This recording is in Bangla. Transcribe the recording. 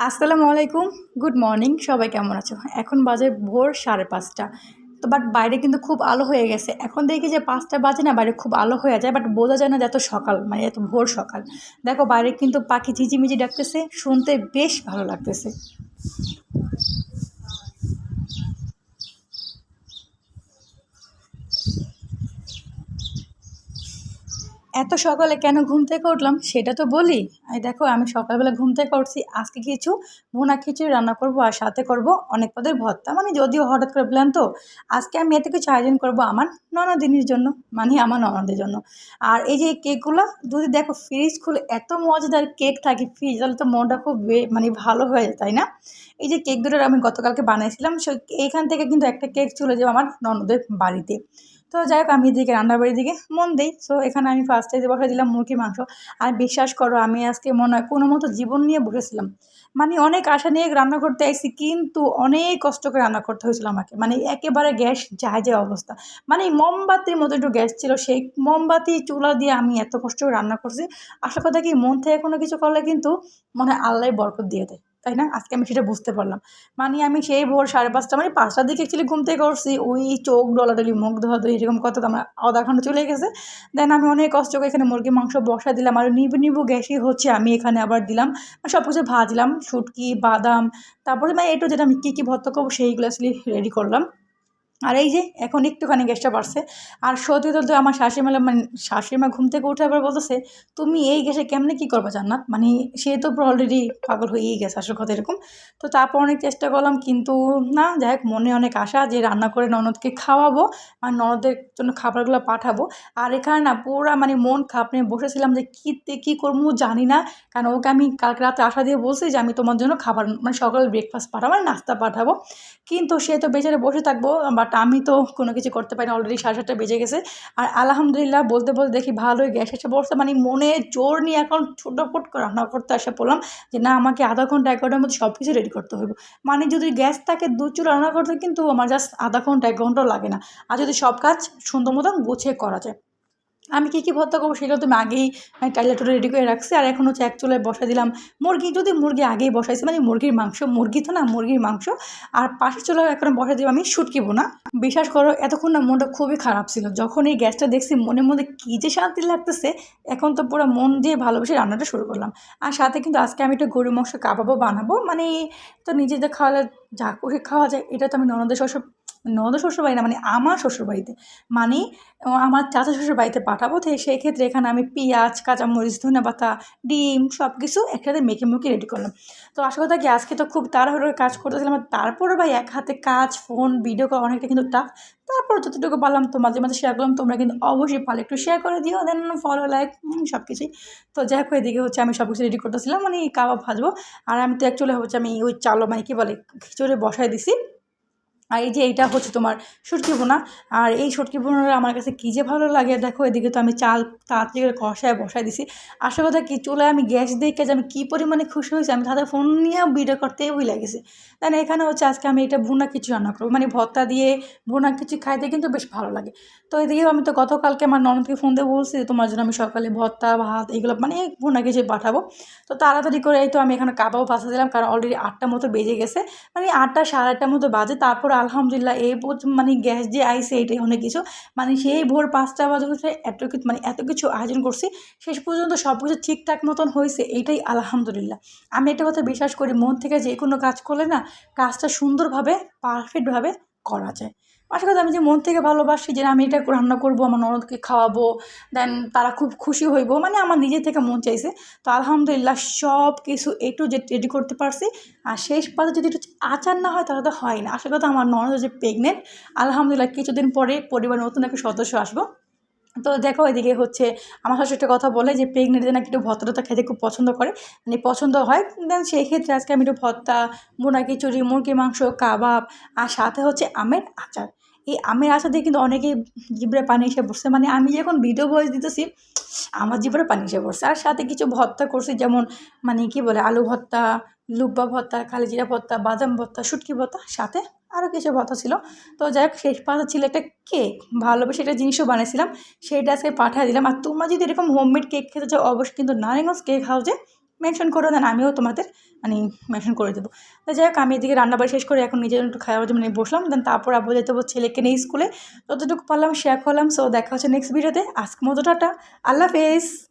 আসসালামু আলাইকুম, গুড মর্নিং, সবাই কেমন আছো? এখন বাজে ভোর সাড়ে পাঁচটা। তো বাট বাইরে কিন্তু খুব আলো হয়ে গেছে। এখন দেখি যে পাঁচটা বাজে না, বাইরে খুব আলো হয়ে যায়, বাট বোঝা যায় না যে এত সকাল মানে এত ভোর সকাল। দেখো বাইরে কিন্তু পাখি ঝিঝিমিঝি ডাকতেছে, শুনতে বেশ ভালো লাগতেছে। এত সকালে কেন ঘুম থেকে উঠলাম সেটা তো বলি। এই দেখো, আমি সকালবেলা ঘুম থেকে উঠছি, আজকে কিছু ভুনা খিচুড়ি রান্না করব আর সাথে করব অনেক পদের ভর্তা। মানে যদিও হঠাৎ করে প্ল্যান তো, আজকে আমি এতে কিছু আয়োজন করব আমার ননদিনীর জন্য মানে আমার ননদের জন্য। আর এই যে কেকগুলো যদি দেখো ফ্রিজ খুলে এত মজাদার কেক থাকে ফ্রিজ তাহলে তো মনটা খুব মানে ভালো হয়ে যায়, তাই না? এই যে কেক দুটোর আমি গতকালকে বানিয়েছিলাম সে এইখান থেকে কিন্তু একটা কেক চলে যাবে আমার ননদের বাড়িতে। তো যাই হোক, আমি এদিকে রান্নাবাড়ির দিকে মন দিই। সো এখানে আমি ফার্স্টে যে বসাই দিলাম মুরগির মাংস। আর বিশ্বাস করো, আমি আজকে মনে হয় কোনো মতো জীবন নিয়ে বসেছিলাম। মানে অনেক আশা নিয়ে রান্না করতে আইসি কিন্তু অনেক কষ্ট করে রান্না করতে হয়েছিল আমাকে। মানে একেবারে গ্যাস যায় যায় অবস্থা। মানে মোমবাতির মতো একটু গ্যাস ছিল, সেই মোমবাতি, চুলা দিয়ে আমি এত কষ্ট করে রান্না করছি। আশা কথা কি মন থেকে কোনো কিছু করলে কিন্তু মনে হয় আল্লাহ বরকত দিয়ে দেয়। তাই না? আজকে আমি সেটা বুঝতে পারলাম। মানে আমি সেই ভোর সাড়ে পাঁচটা মানে পাঁচটার দিকে অ্যাকচুয়ালি ঘুম থেকে করছি ওই চোখ ডলাডলি, মুখ ধোয়া ধরি এরকম কত আমার আধা ঘণ্টা চলে গেছে। দেন আমি অনেক কষ্ট করে এখানে মুরগি মাংস বসা দিলাম আর নিবু নিবু গ্যাসই হচ্ছে আমি এখানে আবার দিলাম। সব কিছু ভাজলাম, শুটকি, বাদাম, তারপরে মানে একটু যেটা আমি কী কী ভর্তা করব সেইগুলো আসলে রেডি করলাম। আর এই যে, এখন একটুখানি গ্যাসটা বাড়ছে। আর সত্যি তো আমার শাশুড়িমা মানে শাশুড়িমা ঘুম থেকে উঠে আবার বলতেছে, তুমি এই গ্যাসে কেমনে কী করবা জান্নাত? মানে সে তো অলরেডি পাগল হয়েই গেছে আসল কথা এরকম। তো তারপর অনেক চেষ্টা করলাম, কিন্তু না, যাই হোক, মনে অনেক আশা যে রান্না করে ননদকে খাওয়াবো আর ননদের জন্য খাবারগুলো পাঠাবো। আর এখানে না, পুরা মানে মন খাপ নিয়ে বসেছিলাম যে কী কী করব জানি না। কারণ ওকে আমি কালকে রাতে আশা দিয়ে বলছি যে আমি তোমার জন্য খাবার মানে সকালে ব্রেকফাস্ট পাঠাবো মানে নাস্তা পাঠাবো। কিন্তু সে তো বেচারে বসে থাকব বাট আমি তো কোনো কিছু করতে পারি না অলরেডি সাড়ে সাতটা বেজে গেছে। আর আলহামদুলিল্লাহ বলতে বলতে দেখি ভালোই গ্যাস এসে পড়ছে মানে মনে জোর নিয়ে এখন ছোটোফুট রান্না করতে এসে পড়লাম যে না, আমাকে আধা ঘণ্টা, এক ঘণ্টার মধ্যে সব কিছু রেডি করতে হবে মানে যদি গ্যাস থাকে দু চুলো রান্না করতে, কিন্তু আমার জাস্ট আধা ঘণ্টা, এক ঘন্টাও লাগে না। আর যদি সব কাজ সুন্দর মতন গুছিয়ে করা যায়। আমি কী কী ভর্তা করব সেগুলো তো আমি আগেই মানে টাইলাটোটা রেডি করে রাখছি। আর এখন হচ্ছে এক চুলায় বসা দিলাম মুরগি। যদি মুরগি আগেই বসাইছি মানে মুরগির মাংস, মুরগি তো না, মুরগির মাংস। আর পাশের চুলায় এখন বসা দিব আমি শুটকিবো না বিশ্বাস করো, এতক্ষণ না মনটা খুবই খারাপ ছিল। যখন এই গ্যাসটা দেখছি মনের মধ্যে কী যে শান্তি লাগতেছে, এখন তো পুরো মন দিয়ে ভালোবেসে রান্নাটা শুরু করলাম। আর সাথে কিন্তু আজকে আমি একটু গরু মাংস কাবাবও বানাবো। মানে তো নিজেদের খাওয়ালে যা করে খাওয়া যায়, এটা তো আমি ননদের শ্বশুর ননদের শ্বশুরবাড়ি না মানে আমার শ্বশুরবাড়িতে। মানে আমার চাচা শ্বশুর বাড়িতে পাঠাবো তো সেই ক্ষেত্রে এখানে আমি পেঁয়াজ, কাঁচামরিচ ধনে পাতা ডিম সব কিছু একসাথে মেখে মুখে রেডি করলাম। তো আসল কথা কি আজকে তো খুব তাড়াহুড়ো কাজ করতেছিলাম তারপরে ভাই এক হাতে কাজ ফোন ভিডিও করা অনেকটা কিন্তু টাফ তারপর যতটুকু পারলাম তো মাঝে মাঝে শেয়ার করলাম, তোমরা কিন্তু অবশ্যই পারলে একটু শেয়ার করে দিও দেন ফলো লাইক সব কিছুই তো যাই হোক, এদিকে হচ্ছে আমি সব কিছু রেডি করতেছিলাম মানে কাবাব ভাজবো। আর আমি তো অ্যাকচুয়ালি হচ্ছে আমি ওই চালো মানে কী বলে খিচুড়ি বসাই দিছি। আর এই যে এইটা হচ্ছে তোমার শুটকি বোনা আর এই শুটকি বোনাটা আমার কাছে কী যে ভালো লাগে, দেখো, এদিকে তো আমি চাল তাড়াতাড়ি করে কষায় বসায় দিছি। আসল কথা কি, চুলায় আমি গ্যাস দেখে যে আমি কী পরিমাণে খুশি হয়েছি, আমি তাদের ফোন নিয়ে ভিডিও করতেই ভুলে গেছি। তাই না এখানে হচ্ছে আজকে আমি এটা ভুনা কিছু রান্না করব। মানে ভর্তা দিয়ে ভুনা কিছু খাইতে কিন্তু বেশ ভালো লাগে। তো এদিকে আমি তো গতকালকে আমার ননদকে ফোন দিয়ে বলছি যে, তোমার জন্য আমি সকালে ভর্তা, ভাত এগুলো মানে ভুনা কিছু পাঠাবো। তো তাড়াতাড়ি করে এই তো আমি এখানে কাবাবও ভাসা দিলাম, কারণ অলরেডি আটটা মতো বেজে গেছে। মানে আটটা, সাড়ে আটটার মতো বাজে। তারপর আলহামদুলিল্লাহ, এই মানে গ্যাস যে আইসে এটাই অনেক কিছু। মানে সেই ভোর পাঁচটা বাজে হচ্ছে এত কিছু মানে এত কিছু আয়োজন করছি, শেষ পর্যন্ত সব কিছু ঠিকঠাক মতন হয়েছে, এটাই আলহামদুলিল্লাহ। আমি এটা কথা বিশ্বাস করি, মন থেকে যে কোনো কাজ করলে না, কাজটা সুন্দরভাবে পারফেক্টভাবে করা যায়। আশা কথা আমি যে মন থেকে ভালোবাসি যে আমি এটা রান্না করব, আমার ননদকে খাওয়াবো দেন তারা খুব খুশি হইব মানে আমার নিজে থেকে মন চাইছে। তো আলহামদুলিল্লাহ সব কিছু একটু যে রেডি করতে পারছি। আর শেষ পাতে যদি একটু আচার না হয়, তাহলে তো হয় না। আসলে কথা আমার ননদ যে প্রেগনেন্ট আলহামদুলিল্লাহ কিছুদিন পরে পরিবার নতুন একটা সদস্য আসব। তো দেখো এদিকে হচ্ছে আমার শাশুড়ি একটা কথা বলে যে প্রেগনেন্টদের নাকি একটু ভর্তাটা খেতে খুব পছন্দ করে। মানে পছন্দ হয় দেন সেই ক্ষেত্রে আজকে আমি একটু ভর্তা বোনা খিচুড়ি মুরগির মাংস, কাবাব আর সাথে হচ্ছে আমের আচার। এই আমের আচার দিয়ে কিন্তু অনেকেই জিবরে পানি এসে বসছে। মানে আমি যখন ভিডিও ভয়েস দিতেছি, আমার জিবরে পানি এসে পড়ছে আর সাথে কিছু ভর্তা করছি, যেমন মানে কি বলে, আলু ভর্তা, লুব্বা ভর্তা, কালিজিরা ভর্তা, বাদাম ভর্তা, শুটকি ভর্তা, সাথে আরও কিছু ভর্তা ছিল। তো যাই হোক শেষ পাতা ছিল একটা কেক। ভালোবেসে একটা জিনিসও বানিয়েছিলাম। সেইটা আজকে পাঠিয়ে দিলাম। আর তোমরা যদি এরকম হোমমেড কেক খেতে চাও, অবশ্যই কিন্তু নারায়ণগঞ্জ কেক হাউসে মেনশন করো দেন। আমিও তোমাদের মানে মেনশন করে দেবো। তো যাই হোক আমি এদিকে রান্নাবাড়ি শেষ করে এখন নিজের একটু খাওয়ার জন্য বসলাম। দেন তারপর আবু যেতে হবে ছেলেকে নিয়ে স্কুলে। যতটুকু পারলাম শেয়ার করলাম। সো দেখা হচ্ছে নেক্সট ভিডিওতে আজকে মতো টাটা। আল্লাহ হাফেজ।